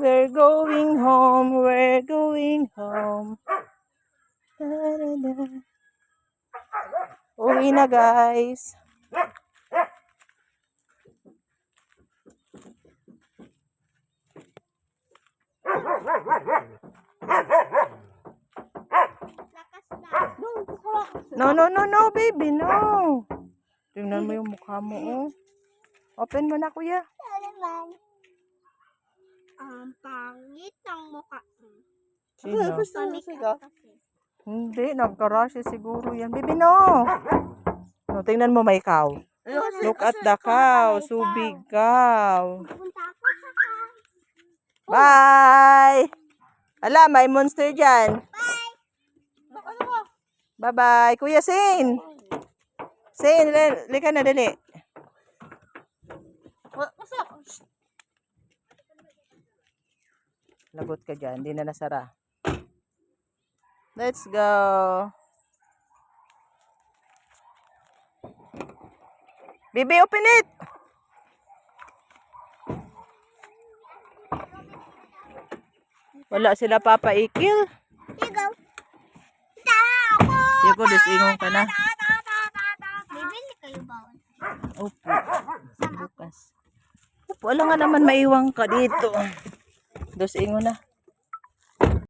We're going home, we're going home. Da-da-da. Uwi na guys. No, no, no, no, baby, no. Tingnan mo yung mukha mo, oh. Open mo na, kuya. Mukha. Sino? Pangit kasi. Hindi, nagka-rush siguro yan. Baby, no. No, tingnan mo may cow. Look at the cow. So big cow. Ako. Bye! Ala, may monster dyan. Bye-bye. Kuya Sin. Sin, li- lika na, dali. Lagot ka dyan. Hindi na nasara. Let's go. Bibi, open it! Wala sila papaikil. Ikaw. Yako, desingong ka na. Bibili kayo ba? Opo. Bukas. Opo, alam nga naman maiwang ka dito. Dos ingo na.